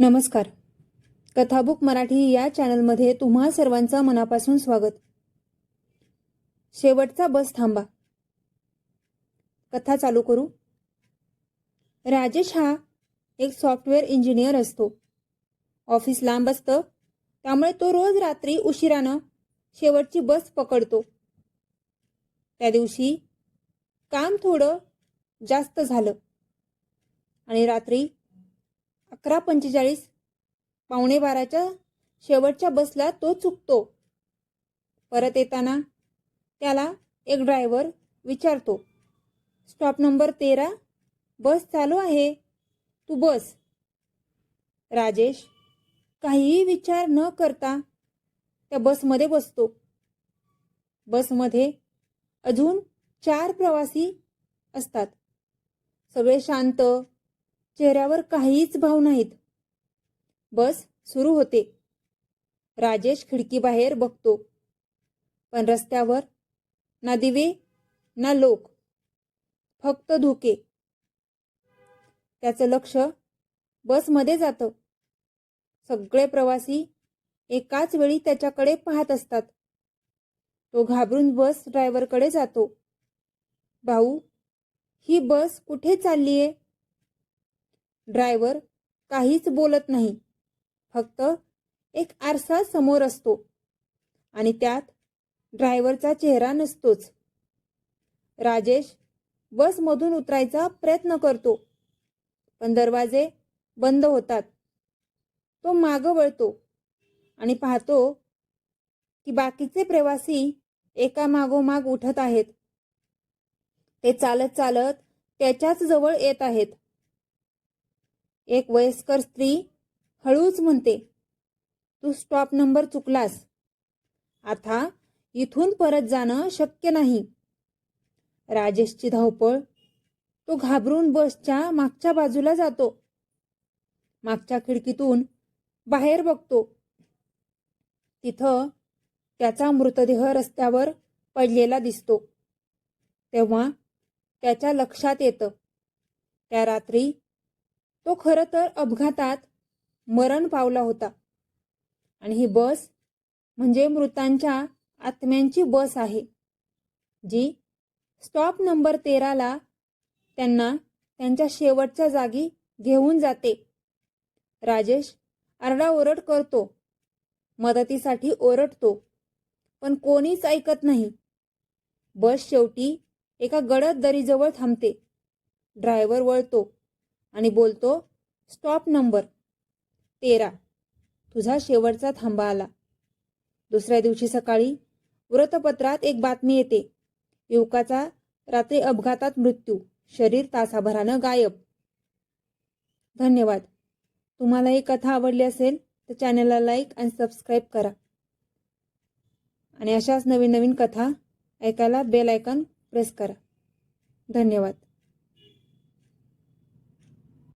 नमस्कार. कथाबुक मराठी या चॅनलमध्ये तुम्हा सर्वांचं मनापासून स्वागत. शेवटचा बस थांबा. कथा चालू करू. राजेश हा एक सॉफ्टवेअर इंजिनियर असतो. ऑफिस लांब असतं. त्यामुळे तो रोज रात्री उशिरानं शेवटची बस पकडतो. त्या दिवशी काम थोडं जास्त झालं. आणि रात्री अकरा पंचेचाळीस. पावणे बाराच्या शेवटच्या बसला तो चुकतो. परत येताना त्याला एक ड्रायव्हर विचारतो स्टॉप नंबर तेरा. बस चालू आहे. तू बस. राजेश काहीही विचार न करता त्या बसमध्ये बसतो. बसमध्ये अजून चार प्रवासी असतात. सगळे शांत चेहऱ्यावर काहीच भाव नाहीत. बस सुरू होते. राजेश खिडकीबाहेर बघतो. पण रस्त्यावर ना दिवे ना लोक. फक्त धोके. त्याचं लक्ष बसमध्ये जातं. सगळे प्रवासी एकाच वेळी त्याच्याकडे पाहत असतात. तो घाबरून बस ड्रायव्हरकडे जातो. भाऊ ही बस कुठे चाललीये? ड्रायव्हर काहीच बोलत नाही. फक्त एक आरसा समोर असतो आणि त्यात ड्रायव्हरचा चेहरा नसतोच. राजेश बसमधून उतरायचा प्रयत्न करतो पण दरवाजे बंद होतात. तो मागं वळतो आणि पाहतो की बाकीचे प्रवासी एका मागोमाग उठत आहेत. ते चालत चालत त्याच्याच जवळ येत आहेत. एक वयस्कर स्त्री हळूच म्हणते तू स्टॉप नंबर चुकलास. आता इथून परत जाणं शक्य नाही. राजेशची धावपळ. तो घाबरून बसच्या मागच्या बाजूला जातो. मागच्या खिडकीतून बाहेर बघतो. तिथं त्याचा मृतदेह रस्त्यावर पडलेला दिसतो. तेव्हा त्याच्या लक्षात येतं त्या रात्री तो खरं तर अपघातात मरण पावला होता. आणि ही बस म्हणजे मृतांच्या आत्म्यांची बस आहे जी स्टॉप नंबर तेराला त्यांना त्यांच्या शेवटच्या जागी घेऊन जाते. राजेश आरडाओरड करतो मदतीसाठी ओरडतो पण कोणीच ऐकत नाही. बस शेवटी एका गडद दरीजवळ थांबते. ड्रायव्हर वळतो आणि बोलतो स्टॉप नंबर तेरा. तुझा शेवटचा थांबा आला. दुसऱ्या दिवशी सकाळी वृत्तपत्रात एक बातमी येते. युवकाचा रात्री अपघातात मृत्यू शरीर तासाभरानं गायब. धन्यवाद. तुम्हाला ही कथा आवडली असेल तर चॅनलला लाईक आणि सबस्क्राईब करा. आणि अशाच नवीन नवीन कथा ऐकायला बेल आयकॉन प्रेस करा. धन्यवाद.